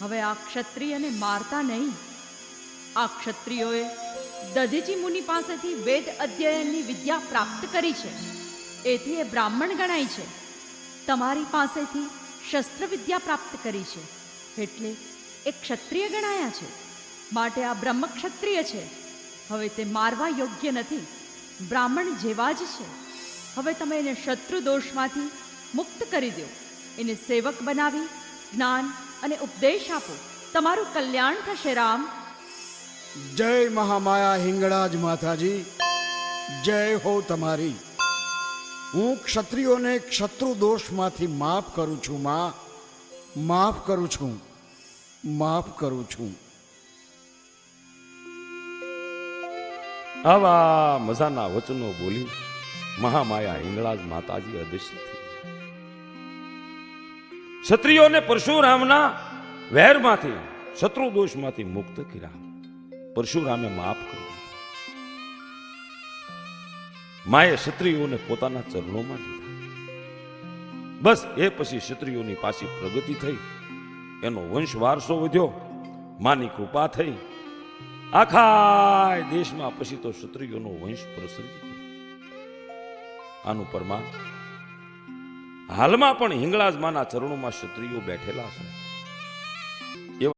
હવે આ ક્ષત્રિયને મારતા નહીં. આ ક્ષત્રિયોએ દધીજી મુનિ પાસેથી વેદ અધ્યયનની વિદ્યા પ્રાપ્ત કરી છે. એથી એ બ્રાહ્મણ ગણાય છે. તમારી પાસેથી શસ્ત્ર વિદ્યા પ્રાપ્ત કરી છે. એટલે એ ક્ષત્રિય ગણાયા છે. માટે આ બ્રહ્મ ક્ષત્રિય છે. હવે તે મારવા યોગ્ય નથી. બ્રાહ્મણ જેવા જ છે. હવે તમે એને શત્રુ દોષમાંથી મુક્ત કરી દો. એને સેવક બનાવી જ્ઞાન અને ઉપદેશ આપો. તમારું કલ્યાણ થશે રામ. જય મહામાયા હિંગળાજ માતાજી. જય હો તમારી. હું ક્ષત્રિયોને શત્રુ દોષમાંથી માફ કરું છું માં. માફ કરું છું. માફ કરું છું. આવા મજાના વચનો બોલી મહામાયા હિંગળાજ માતાજી અદૃશ્ય થઈ. ક્ષત્રિયોને પરશુરામના વહેરમાંથી શત્રુ દોષમાંથી મુક્ત કર્યા. પરશુરામે માફ કર્યું માએ ક્ષત્રિયોને પોતાના ચરણોમાં લીધા. બસ એ પછી ક્ષત્રિયોની પાછી પ્રગતિ થઈ. એનો વંશ વારસો વધ્યો. માની કૃપા થઈ. આખા દેશમાં પછી તો ક્ષત્રિયોનો વંશ પ્રસરી આનું પ્રમાણ હાલમાં પણ હિંગળાજ માના ચરણોમાં ક્ષત્રિયો બેઠેલા છે.